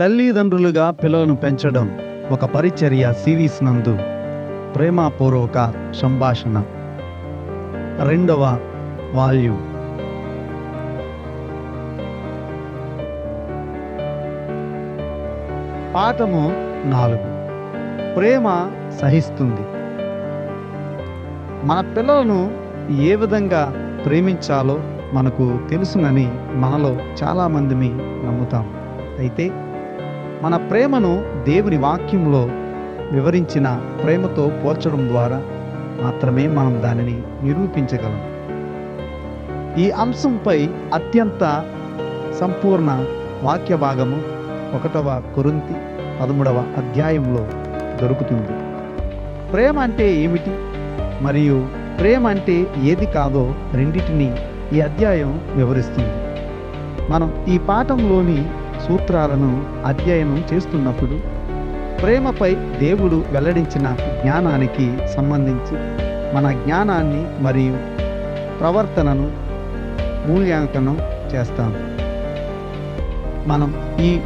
తల్లిదండ్రులుగా పిల్లలను పెంచడం ఒక పరిచర్య సిరీస్ నందు. ప్రేమపూర్వక సంభాషణ. రెండవ వాల్యూ పాఠము నాలుగు. ప్రేమ సహిస్తుంది. మన పిల్లలను ఏ విధంగా ప్రేమించాలో మనకు తెలుసునని మనలో చాలామందిని నమ్ముతాం. అయితే మన ప్రేమను దేవుని వాక్యంలో వివరించిన ప్రేమతో పోల్చడం ద్వారా మాత్రమే మనం దానిని నిరూపించగలం. ఈ అంశంపై అత్యంత సంపూర్ణ వాక్య భాగము ఒకటవ కొరింతి పదమూడవ అధ్యాయంలో దొరుకుతుంది. ప్రేమ అంటే ఏమిటి? మరియు ప్రేమ అంటే ఏది కాదో రెండింటిని ఈ అధ్యాయం వివరిస్తుంది. మనం ఈ పాఠంలోని సూత్రాలను అధ్యయనం చేస్తున్నప్పుడు ప్రేమపై దేవుడు వెల్లడించిన జ్ఞానానికి సంబంధించి మన జ్ఞానాన్ని మరియు ప్రవర్తనను మూల్యాంకనం చేస్తాము మనం ఈ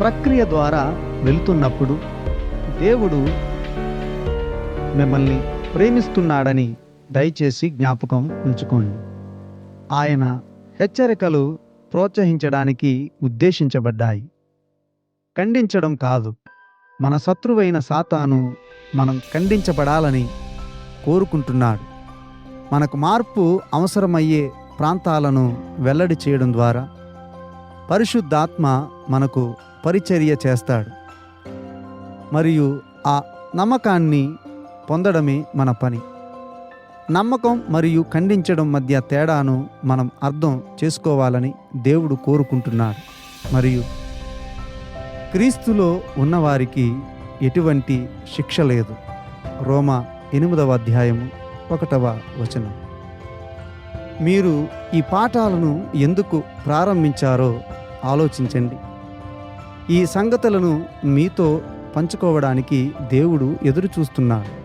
ప్రక్రియ ద్వారా వెళ్తున్నప్పుడు దేవుడు మిమ్మల్ని ప్రేమిస్తున్నాడని దయచేసి జ్ఞాపకం ఉంచుకోండి. ఆయన హెచ్చరికలు ప్రోత్సహించడానికి ఉద్దేశించబడ్డాయి. ఖండించడం కాదు. మన శత్రువైన సాతాను మనం ఖండించబడాలని కోరుకుంటున్నాడు. మనకు మార్పు అవసరమయ్యే ప్రాంతాలను వెల్లడి చేయడం ద్వారా పరిశుద్ధాత్మ మనకు పరిచర్య చేస్తాడు. మరియు ఆ నమ్మకాన్ని పొందడమే మన పని. నమ్మకం మరియు ఖండించడం మధ్య తేడాను మనం అర్థం చేసుకోవాలని దేవుడు కోరుకుంటున్నాడు. మరియు క్రీస్తులో ఉన్నవారికి ఎటువంటి శిక్ష లేదు. రోమా ఎనిమిదవ అధ్యాయము ఒకటవ వచనం. మీరు ఈ పాఠాలను ఎందుకు ప్రారంభించారో ఆలోచించండి. ఈ సంగతులను మీతో పంచుకోవడానికి దేవుడు ఎదురు చూస్తున్నాడు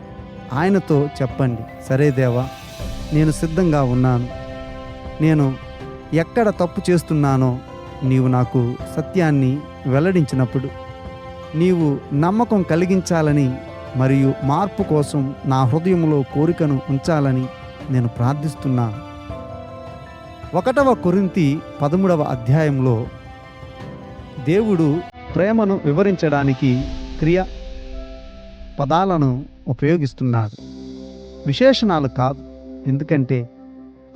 ఆయనతో చెప్పండి. సరే దేవా నేను సిద్ధంగా ఉన్నాను. నేను ఎక్కడ తప్పు చేస్తున్నానో నీవు నాకు సత్యాన్ని వెల్లడించినప్పుడు నీవు నమ్మకం కలిగించాలని మరియు మార్పు కోసం నా హృదయంలో కోరికను ఉంచాలని నేను ప్రార్థిస్తున్నాను ఒకటవ కొరింతి పదమూడవ అధ్యాయంలో దేవుడు ప్రేమను వివరించడానికి క్రియ పదాలను ఉపయోగిస్తున్నారు విశేషణాలు కాదు. ఎందుకంటే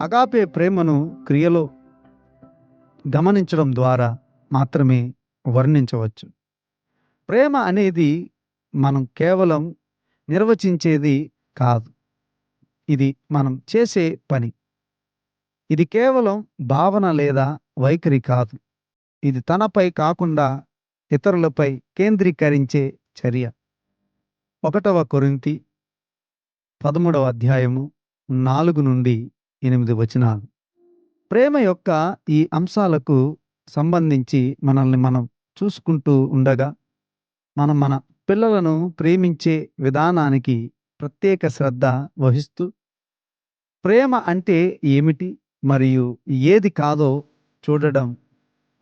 అగాపే ప్రేమను క్రియలో గమనించడం ద్వారా మాత్రమే వర్ణించవచ్చు. ప్రేమ అనేది మనం కేవలం నిర్వచించేది కాదు. ఇది మనం చేసే పని. ఇది కేవలం భావన లేదా వైఖరి కాదు. ఇది తనపై కాకుండా ఇతరులపై కేంద్రీకరించే చర్య. ఒకటవ కొరింతి పదమూడవ అధ్యాయము నాలుగు నుండి ఎనిమిది వచనాలు. ప్రేమ యొక్క ఈ అంశాలకు సంబంధించి మనల్ని మనం చూసుకుంటూ ఉండగా మనం మన పిల్లలను ప్రేమించే విధానానికి ప్రత్యేక శ్రద్ధ వహిస్తూ ప్రేమ అంటే ఏమిటి మరియు ఏది కాదో చూడడం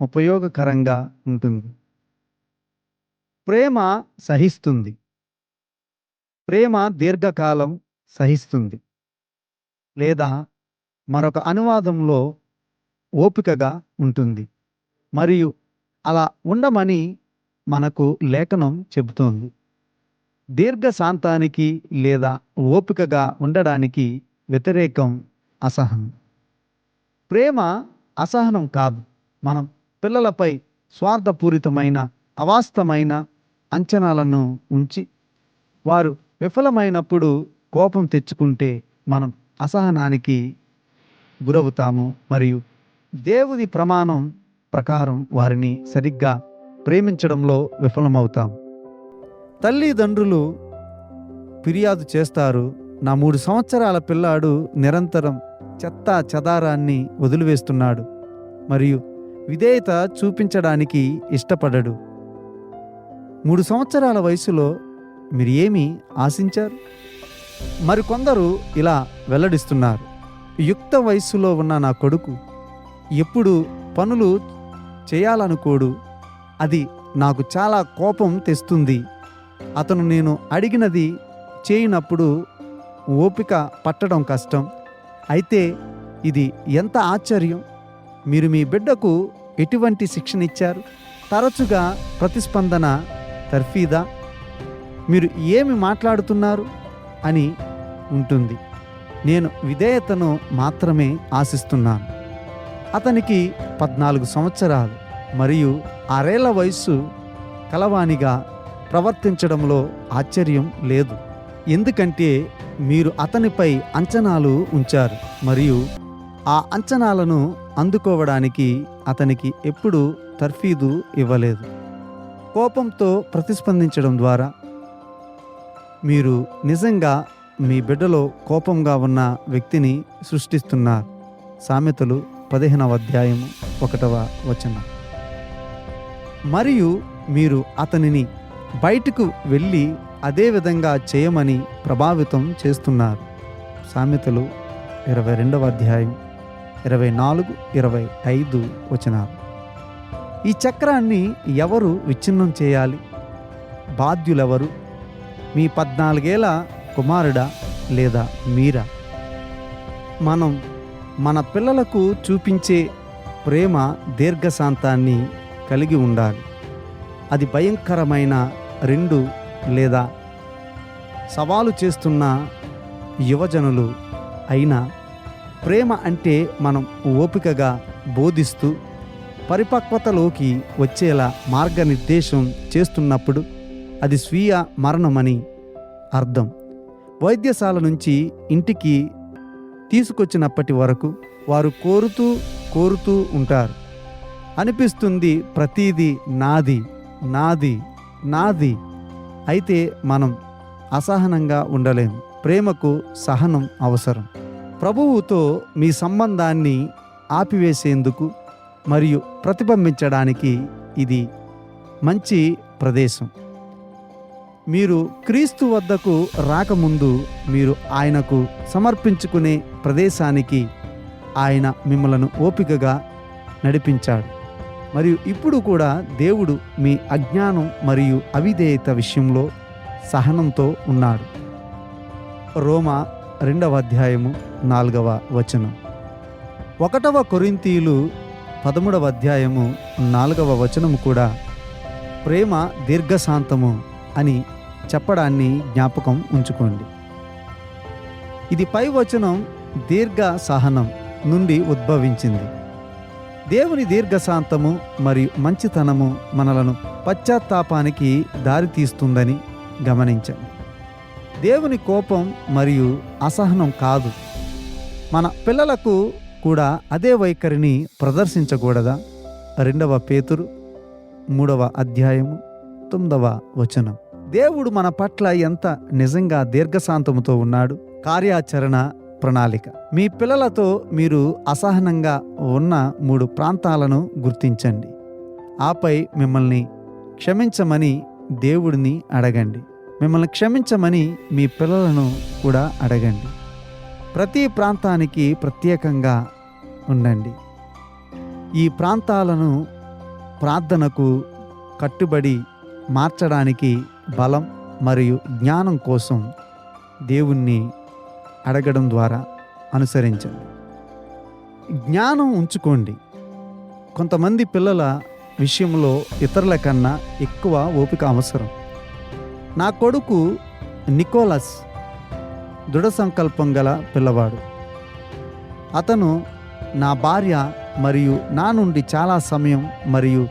ఉపయోగకరంగా ఉంటుంది. ప్రేమ సహిస్తుంది. ప్రేమ దీర్ఘకాలం సహిస్తుంది. లేదా మరొక అనువాదంలో ఓపికగా ఉంటుంది. మరియు అలా ఉండమని మనకు లేఖనం చెబుతోంది. దీర్ఘశాంతానికి లేదా ఓపికగా ఉండడానికి వ్యతిరేకం అసహనం. ప్రేమ అసహనం కాదు. మనం పిల్లలపై స్వార్థపూరితమైన అవాస్తమైన అంచనాలను ఉంచి వారు విఫలమైనప్పుడు కోపం తెచ్చుకుంటే మనం అసహనానికి గురవుతాము మరియు దేవుని ప్రమాణం ప్రకారం వారిని సరిగ్గా ప్రేమించడంలో విఫలమవుతాం. తల్లిదండ్రులు ఫిర్యాదు చేస్తారు నా మూడు సంవత్సరాల పిల్లాడు నిరంతరం చెత్త చెదారాన్ని వదిలివేస్తున్నాడు మరియు విధేయత చూపించడానికి ఇష్టపడడు. మూడు సంవత్సరాల వయసులో మీరు ఏమి ఆశించారు? మరికొందరు ఇలా వెల్లడిస్తున్నారు. యుక్త వయస్సులో ఉన్న నా కొడుకు ఎప్పుడు పనులు చేయాలనుకోడు. అది నాకు చాలా కోపం తెస్తుంది. అతను నేను అడిగినది చేయనప్పుడు ఓపిక పట్టడం కష్టం. అయితే ఇది ఎంత ఆశ్చర్యం! మీరు మీ బిడ్డకు ఎటువంటి శిక్షణ ఇచ్చారు తరచుగా ప్రతిస్పందన తర్ఫీదా? మీరు ఏమి మాట్లాడుతున్నారు? అని ఉంటుంది. నేను విధేయతను మాత్రమే ఆశిస్తున్నాను. అతనికి పద్నాలుగు సంవత్సరాలు మరియు అరేళ్ళ వయస్సు కలవానిగా ప్రవర్తించడంలో ఆశ్చర్యం లేదు. ఎందుకంటే మీరు అతనిపై అంచనాలు ఉంచారు మరియు ఆ అంచనాలను అందుకోవడానికి అతనికి ఎప్పుడూ తర్ఫీదు ఇవ్వలేదు. కోపంతో ప్రతిస్పందించడం ద్వారా మీరు నిజంగా మీ బిడ్డలో కోపంగా ఉన్న వ్యక్తిని సృష్టిస్తున్నారు. సామెతలు పదిహేనవ అధ్యాయము ఒకటవ వచనం. మరియు మీరు అతనిని బయటకు వెళ్ళి అదే విధంగా చేయమని ప్రభావితం చేస్తున్నారు. సామెతలు ఇరవై రెండవ అధ్యాయం ఇరవై నాలుగు ఇరవై ఐదు వచనాలు. ఈ చక్రాన్ని ఎవరు విచ్ఛిన్నం చేయాలి? బాధ్యులెవరు? మీ పద్నాలుగేళ్ళ కుమారుడా లేదా మీరా? మనం మన పిల్లలకు చూపించే ప్రేమ దీర్ఘశాంతాన్ని కలిగి ఉండాలి. అది భయంకరమైన రెండు లేదా సవాలు చేస్తున్న యువజనులు అయినా ప్రేమ అంటే మనం ఓపికగా బోధిస్తూ పరిపక్వతలోకి వచ్చేలా మార్గనిర్దేశం చేస్తున్నప్పుడు అది స్వీయ మరణమని అర్థం. వైద్యశాల నుంచి ఇంటికి తీసుకొచ్చినప్పటి వరకు వారు కోరుతూ కోరుతూ ఉంటారు. అనిపిస్తుంది ప్రతీది నాది నాది నాది. అయితే మనం అసహనంగా ఉండలేము ప్రేమకు సహనం అవసరం. ప్రభువుతో మీ సంబంధాన్ని ఆపివేసేందుకు మరియు ప్రతిబింబించడానికి ఇది మంచి ప్రదేశం. మీరు క్రీస్తు వద్దకు రాకముందు మీరు ఆయనకు సమర్పించుకునే ప్రదేశానికి ఆయన మిమ్మలను ఓపికగా నడిపించాడు. మరియు ఇప్పుడు కూడా దేవుడు మీ అజ్ఞానం మరియు అవిధేయత విషయంలో సహనంతో ఉన్నాడు. రోమా రెండవ అధ్యాయము నాలుగవ వచనం. ఒకటవ కొరింతీయులు పదమూడవ అధ్యాయము నాలుగవ వచనము కూడా ప్రేమ దీర్ఘశాంతము అని చెప్పడాన్ని జ్ఞాపకం ఉంచుకోండి. ఇది పై వచనం దీర్ఘ సహనం నుండి ఉద్భవించింది. దేవుని దీర్ఘశాంతము మరియు మంచితనము మనలను పశ్చాత్తాపానికి దారితీస్తుందని గమనించండి దేవుని కోపం మరియు అసహనం కాదు. మన పిల్లలకు కూడా అదే వైఖరిని ప్రదర్శించకూడదా? రెండవ పేతురు మూడవ అధ్యాయము తొమ్మిదవ వచనం. దేవుడు మన పట్ల ఎంత నిజంగా దీర్ఘశాంతముతో ఉన్నాడు? కార్యాచరణ ప్రణాళిక. మీ పిల్లలతో మీరు అసహనంగా ఉన్న మూడు ప్రాంతాలను గుర్తించండి. ఆపై మిమ్మల్ని క్షమించమని దేవుడిని అడగండి. మిమ్మల్ని క్షమించమని మీ పిల్లలను కూడా అడగండి. ప్రతి ప్రాంతానికి ప్రత్యేకంగా ఉండండి. ఈ ప్రాంతాలను ప్రార్థనకు కట్టుబడి మార్చడానికి బలం మరియు జ్ఞానం కోసం దేవుణ్ణి అడగడం ద్వారా అనుసరించండి. జ్ఞానం ఉంచుకోండి. కొంతమంది పిల్లల విషయంలో ఇతరుల కన్నా ఎక్కువ ఓపిక అవసరం. నా కొడుకు నికోలస్ దృఢ సంకల్పం గల పిల్లవాడు. అతను నా భార్య మరియు నా నుండి చాలా సమయం మరియు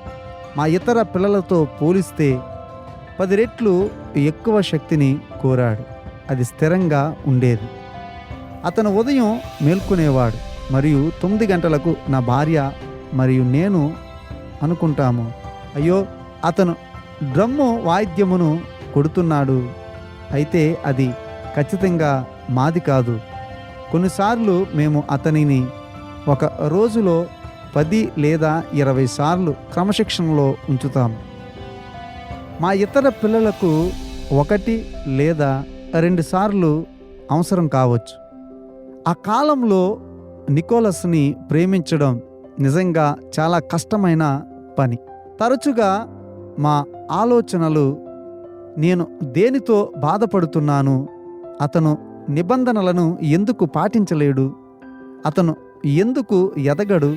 మా ఇతర పిల్లలతో పోలిస్తే పది రెట్లు ఎక్కువ శక్తిని కోరాడు. అది స్థిరంగా ఉండేది. అతను ఉదయం మేల్కొనేవాడు మరియు తొమ్మిది గంటలకు నా భార్య మరియు నేను అనుకుంటాము. అయ్యో అతను డ్రమ్ము వాయిద్యమును కొడుతున్నాడు. అయితే అది ఖచ్చితంగా మాది కాదు. కొన్నిసార్లు మేము అతనిని ఒక రోజులో పది లేదా ఇరవై సార్లు క్రమశిక్షణలో ఉంచుతాము మా ఇతర పిల్లలకు ఒకటి లేదా రెండు సార్లు అవసరం కావచ్చు. ఆ కాలంలో నికోలస్ని ప్రేమించడం నిజంగా చాలా కష్టమైన పని. తరచుగా మా ఆలోచనలు నేను దేనితో బాధపడుతున్నాను అతను నిబంధనలను ఎందుకు పాటించలేడు అతను ఎందుకు ఎదగడు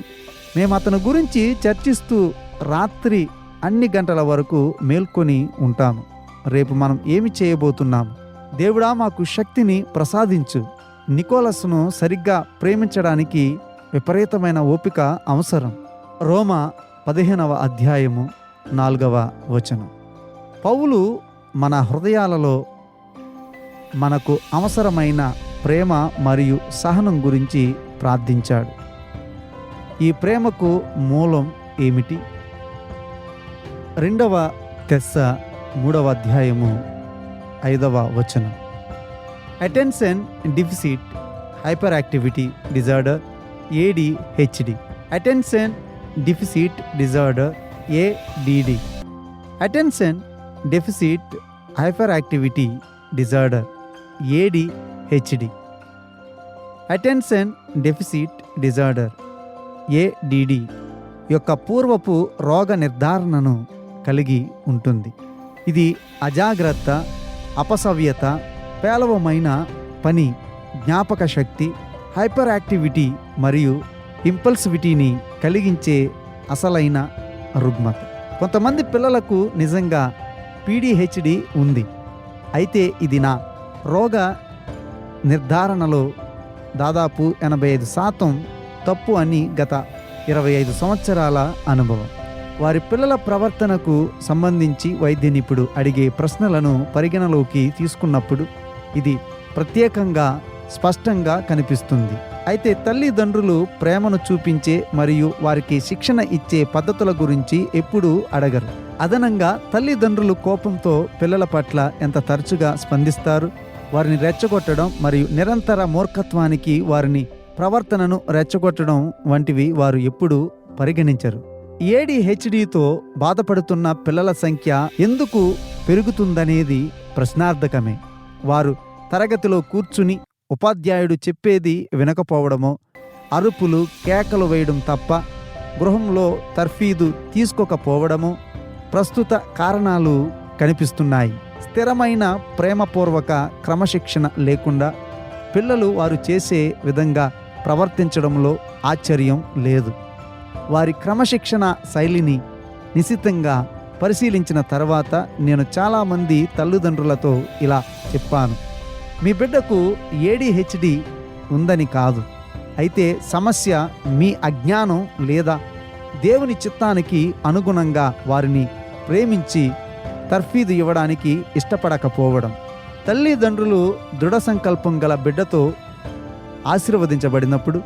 మేము అతని గురించి చర్చిస్తూ రాత్రి అన్ని గంటల వరకు మేల్కొని ఉంటాము. రేపు మనం ఏమి చేయబోతున్నాం? దేవుడా మాకు శక్తిని ప్రసాదించు. నికోలస్ను సరిగ్గా ప్రేమించడానికి విపరీతమైన ఓపిక అవసరం. రోమ పదిహేనవ అధ్యాయము నాలుగవ వచనం. పౌలు మన హృదయాలలో మనకు అవసరమైన ప్రేమ మరియు సహనం గురించి ప్రార్థించాడు. ఈ ప్రేమకు మూలం ఏమిటి? రెండవ తెస్స మూడవ అధ్యాయము ఐదవ వచనం. Attention deficit hyperactivity disorder ADHD attention deficit disorder ADD attention deficit hyperactivity disorder ADHD attention deficit disorder ADD యొక్క పూర్వపు రోగ నిర్ధారణను కలిగి ఉంటుంది. ఇది అజాగ్రత్త అపసవ్యత పేలవమైన పని జ్ఞాపక శక్తి హైపర్ యాక్టివిటీ మరియు ఇంపల్సివిటీని కలిగించే అసలైన రుగ్మత. కొంతమంది పిల్లలకు నిజంగా పీడిహెచ్డి ఉంది. అయితే ఇది నా రోగ నిర్ధారణలో దాదాపు ఎనభై ఐదు శాతం తప్పు అని గత ఇరవై ఐదు సంవత్సరాల అనుభవం. వారి పిల్లల ప్రవర్తనకు సంబంధించి వైద్య నిపుడు అడిగే ప్రశ్నలను పరిగణలోకి తీసుకున్నప్పుడు ఇది ప్రత్యేకంగా స్పష్టంగా కనిపిస్తుంది. అయితే తల్లిదండ్రులు ప్రేమను చూపించే మరియు వారికి శిక్షణ ఇచ్చే పద్ధతుల గురించి ఎప్పుడూ అడగరు. అదనంగా తల్లిదండ్రులు కోపంతో పిల్లల పట్ల ఎంత తరచుగా స్పందిస్తారు? వారిని రెచ్చగొట్టడం మరియు నిరంతర మూర్ఖత్వానికి వారిని ప్రవర్తనను రెచ్చగొట్టడం వంటివి వారు ఎప్పుడూ పరిగణించరు. ఏడిహెచ్డితో బాధపడుతున్న పిల్లల సంఖ్య ఎందుకు పెరుగుతుందనేది ప్రశ్నార్థకమే. వారు తరగతిలో కూర్చుని ఉపాధ్యాయుడు చెప్పేది వినకపోవడమో అరుపులు కేకలు వేయడం తప్ప గృహంలో తర్ఫీదు తీసుకోకపోవడము ప్రస్తుత కారణాలు కనిపిస్తున్నాయి. స్థిరమైన ప్రేమపూర్వక క్రమశిక్షణ లేకుండా పిల్లలు వారు చేసే విధంగా ప్రవర్తించడంలో ఆశ్చర్యం లేదు. వారి క్రమశిక్షణ శైలిని నిశితంగా పరిశీలించిన తర్వాత నేను చాలామంది తల్లిదండ్రులతో ఇలా చెప్పాను. మీ బిడ్డకు ఏడిహెచ్డి ఉందని కాదు. అయితే సమస్య మీ అజ్ఞానం లేదా దేవుని చిత్తానికి అనుగుణంగా వారిని ప్రేమించి తర్ఫీదు ఇవ్వడానికి ఇష్టపడకపోవడం. తల్లిదండ్రులు దృఢ సంకల్పం గల బిడ్డతో ఆశీర్వదించబడినప్పుడు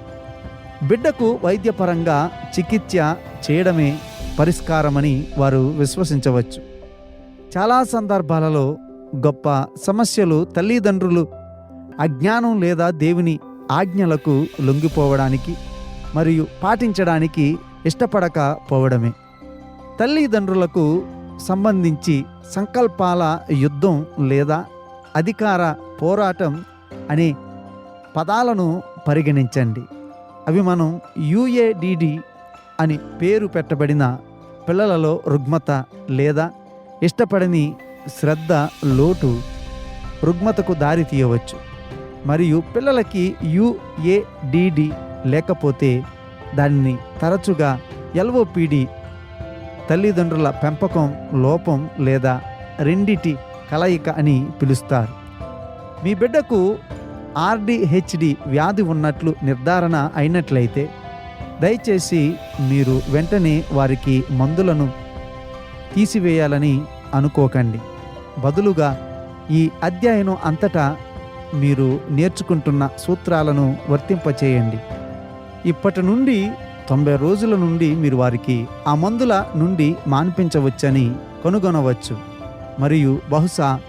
బిడ్డకు వైద్యపరంగా చికిత్స చేయడమే పరిష్కారమని వారు విశ్వసించవచ్చు. చాలా సందర్భాలలో గొప్ప సమస్యలు తల్లిదండ్రులు అజ్ఞానం లేదా దేవుని ఆజ్ఞలకు లొంగిపోవడానికి మరియు పాటించడానికి ఇష్టపడకపోవడమే తల్లిదండ్రులకు సంబంధించి సంకల్పాల యుద్ధం లేదా అధికార పోరాటం అనే పదాలను పరిగణించండి. అవి మనం యుఏడిడి అని పేరు పెట్టబడిన పిల్లలలో రుగ్మత లేదా ఇష్టపడని శ్రద్ధ లోటు రుగ్మతకు దారి తీయవచ్చు. మరియు పిల్లలకి యుఏడిడి లేకపోతే దానిని తరచుగా ఎల్ఓపిడి తల్లిదండ్రుల పెంపకం లోపం లేదా రెండిటి కలయిక అని పిలుస్తారు. మీ బిడ్డకు ఆర్డిహెచ్డి వ్యాధి ఉన్నట్లు నిర్ధారణ అయినట్లయితే దయచేసి మీరు వెంటనే వారికి మందులను తీసివేయాలని అనుకోకండి. బదులుగా ఈ అధ్యయనం అంతటా మీరు నేర్చుకుంటున్న సూత్రాలను వర్తింపచేయండి. ఇప్పటి నుండి తొంభై రోజుల నుండి మీరు వారికి ఆ మందుల నుండి మాన్పించవచ్చని కనుగొనవచ్చు. మరియు బహుశా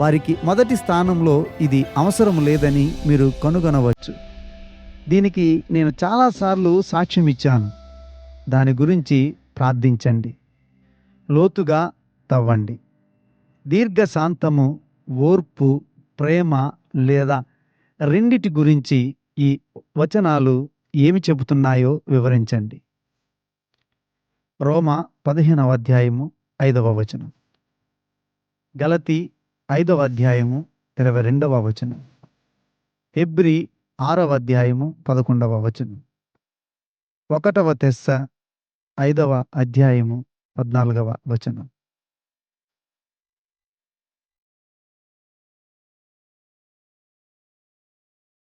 వారికి మొదటి స్థానంలో ఇది అవసరం లేదని మీరు కనుగొనవచ్చు. దీనికి నేను చాలాసార్లు సాక్ష్యం ఇచ్చాను. దాని గురించి ప్రార్థించండి. లోతుగా తవ్వండి. దీర్ఘశాంతము ఓర్పు ప్రేమ లేదా రెండిటి గురించి ఈ వచనాలు ఏమి చెబుతున్నాయో వివరించండి. రోమా పదిహేనవ అధ్యాయము ఐదవ వచనం. గలతి ఐదవ అధ్యాయము ఇరవై రెండవ వచనం. హెబ్రి ఆరవ అధ్యాయము పదకొండవ వచనం. ఒకటవ తెస్స ఐదవ అధ్యాయము పద్నాలుగవ వచనం.